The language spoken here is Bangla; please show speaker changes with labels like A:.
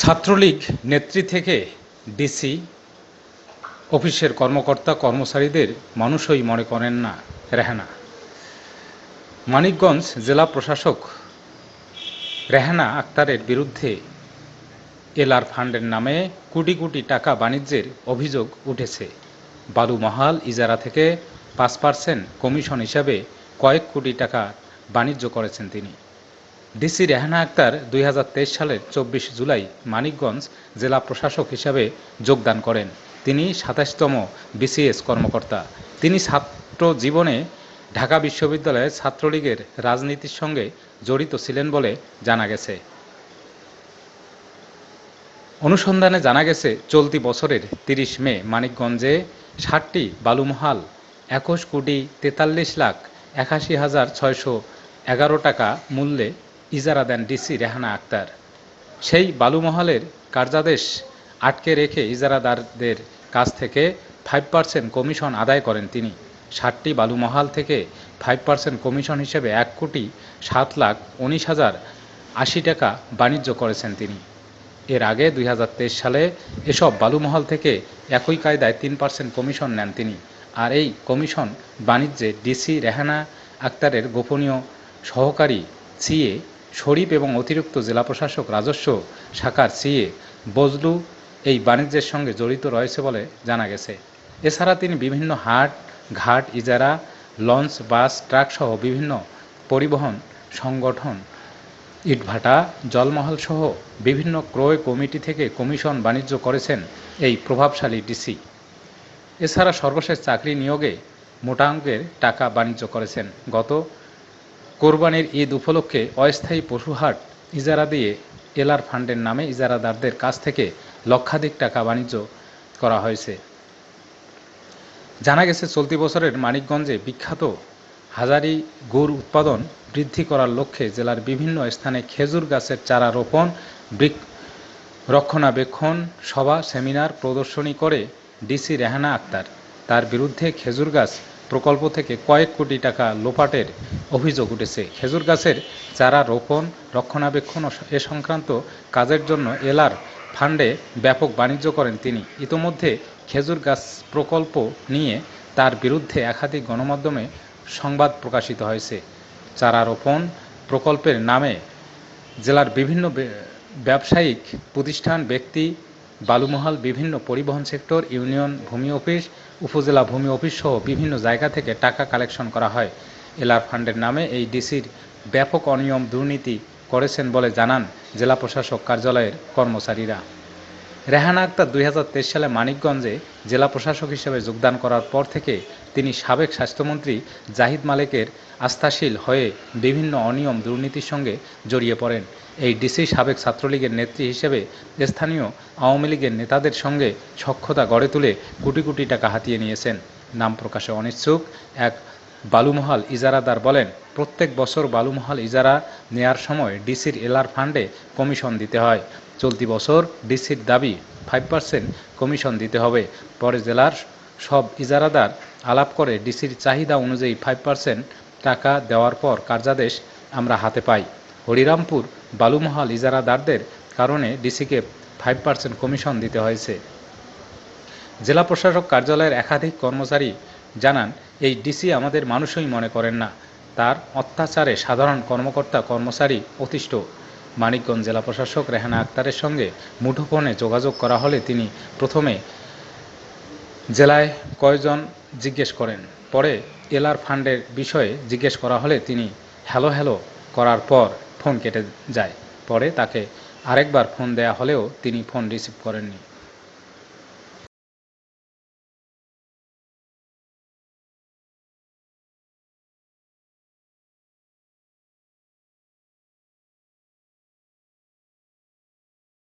A: ছাত্রলীগ নেত্রী থেকে ডিসি অফিসের কর্মকর্তা, কর্মচারীদের মানুষই মনে করেন না, রেহানা। মানিকগঞ্জ জেলা প্রশাসক রেহানা আক্তারের বিরুদ্ধে এলআর ফান্ডের নামে কোটি কোটি টাকা বাণিজ্যের অভিযোগ উঠেছে। বালু মহাল ইজারা থেকে পাঁচ পার্সেন্ট কমিশন হিসাবে কয়েক কোটি টাকা বাণিজ্য করেছেন তিনি। ডিসি রেহানা আক্তার দুই হাজার তেইশ সালের চব্বিশ জুলাই মানিকগঞ্জ জেলা প্রশাসক হিসাবে যোগদান করেন। তিনি সাতাশতম বিসিএস কর্মকর্তা। তিনি ছাত্র জীবনে ঢাকা বিশ্ববিদ্যালয়ে ছাত্রলীগের রাজনীতির সঙ্গে জড়িত ছিলেন বলে জানা গেছে। অনুসন্ধানে জানা গেছে, চলতি বছরের তিরিশ মে মানিকগঞ্জে ষাটটি বালুমহাল, একুশ কোটি তেতাল্লিশ লাখ একাশি হাজার ছয়শো এগারো টাকা মূল্যে ইজারা দেন ডিসি রেহানা আক্তার। সেই বালুমহালের কার্যাদেশ আটকে রেখে ইজারাদারদের কাছ থেকে ফাইভ পার্সেন্ট কমিশন আদায় করেন তিনি। ষাটটি বালুমহাল থেকে ফাইভ পার্সেন্ট কমিশন হিসেবে এক কোটি সাত লাখ উনিশ হাজার আশি টাকা বাণিজ্য করেছেন তিনি। এর আগে দুই হাজার তেইশ সালে এসব বালুমহল থেকে একই কায়দায় তিন পার্সেন্ট কমিশন নেন তিনি। আর এই কমিশন বাণিজ্যে ডিসি রেহানা আক্তারের গোপনীয় সহকারী সিএ শরীফ এবং অতিরিক্ত জেলা প্রশাসক রাজস্ব শাখার সিএ বজলু এই বাণিজ্যের সঙ্গে জড়িত রয়েছে বলে জানা গেছে। এছাড়া তিনি বিভিন্ন হাট, ঘাট, ইজারা, লঞ্চ, বাস, ট্রাক সহ বিভিন্ন পরিবহন সংগঠন, ইটভাটা, জলমহল সহ বিভিন্ন ক্রয় কমিটি থেকে কমিশন বাণিজ্য করেছেন এই প্রভাবশালী ডিসি। এছাড়া সর্বশেষ চাকরি নিয়োগে মোটা অঙ্কের টাকা বাণিজ্য করেছেন। গত কোরবানির ঈদ উপলক্ষে অস্থায়ী পশুহাট ইজারা দিয়ে এলার ফান্ডের নামে ইজারাদারদের কাছ থেকে লক্ষাধিক টাকা বাণিজ্য করা হয়েছে। জানা গেছে, চলতি বছরের মানিকগঞ্জে বিখ্যাত হাজারি গুড় উৎপাদন বৃদ্ধি করার লক্ষ্যে জেলার বিভিন্ন স্থানে খেজুর গাছের চারা রোপণ বৃক রক্ষণাবেক্ষণ সভা, সেমিনার প্রদর্শনী করে ডিসি রেহানা আক্তার। তার বিরুদ্ধে খেজুর গাছ প্রকল্প থেকে কয়েক কোটি টাকা লোপাটের অভিযোগ উঠেছে। খেজুর গাছের চারা রোপণ, রক্ষণাবেক্ষণ এ সংক্রান্ত কাজের জন্য এলার ফান্ডে ব্যাপক বাণিজ্য করেন তিনি। ইতোমধ্যে খেজুর গাছ প্রকল্প নিয়ে তার বিরুদ্ধে একাধিক গণমাধ্যমে সংবাদ প্রকাশিত হয়েছে। চারা রোপণ প্রকল্পের নামে জেলার বিভিন্ন ব্যবসায়িক প্রতিষ্ঠান, ব্যক্তি, বালুমহাল, বিভিন্ন পরিবহন সেক্টর, ইউনিয়ন ভূমি অফিস, উপজেলা ভূমি অফিস সহ বিভিন্ন জায়গা থেকে টাকা কালেকশন করা হয়। এলার ফান্ডের নামে এই ডিসির ব্যাপক অনিয়ম দুর্নীতি করেছেন বলে জানান জেলা প্রশাসক কার্যালয়ের কর্মচারীরা। রেহানা আক্তার দুই হাজার তেইশ সালে মানিকগঞ্জে জেলা প্রশাসক হিসেবে যোগদান করার পর থেকে তিনি সাবেক স্বাস্থ্যমন্ত্রী জাহিদ মালেকের আস্থাশীল হয়ে বিভিন্ন অনিয়ম দুর্নীতির সঙ্গে জড়িয়ে পড়েন। এই ডিসি সাবেক ছাত্রলীগের নেত্রী হিসেবে স্থানীয় আওয়ামী লীগের নেতাদের সঙ্গে সক্ষতা গড়ে তুলে কোটি কোটি টাকা হাতিয়ে নিয়েছেন। নাম প্রকাশে অনিচ্ছুক এক বালুমহাল ইজারাদার বলেন, প্রত্যেক বছর বালুমহাল ইজারা নেয়ার সময় ডিসির এলআর ফান্ডে কমিশন দিতে হয়। চলতি বছর ডিসির দাবি ফাইভ পার্সেন্ট কমিশন দিতে হবে। পরে জেলার সব ইজারাদার আলাপ করে ডিসির চাহিদা অনুযায়ী ফাইভ পার্সেন্ট টাকা দেওয়ার পর কার্যাদেশ আমরা হাতে পাই। হরিরামপুর বালুমহাল ইজারাদারদের কারণে ডিসিকে ফাইভ পার্সেন্ট কমিশন দিতে হয়েছে। জেলা প্রশাসক কার্যালয়ের একাধিক কর্মচারী জানান, এই ডিসি আমাদের মানুষই মনে করেন না। তার অত্যাচারে সাধারণ কর্মকর্তা, কর্মচারী অতিষ্ঠ। মানিকগঞ্জ জেলা প্রশাসক রেহানা আক্তারের সঙ্গে মুঠোফোনে যোগাযোগ করা হলে তিনি প্রথমে জেলায় কয়জন জিজ্ঞেস করেন। পরে এলআর ফান্ডের বিষয়ে জিজ্ঞেস করা হলে তিনি হ্যালো হ্যালো করার পর ফোন কেটে যায়। পরে তাকে আরেকবার ফোন দেয়া হলেও তিনি ফোন রিসিভ করেননি।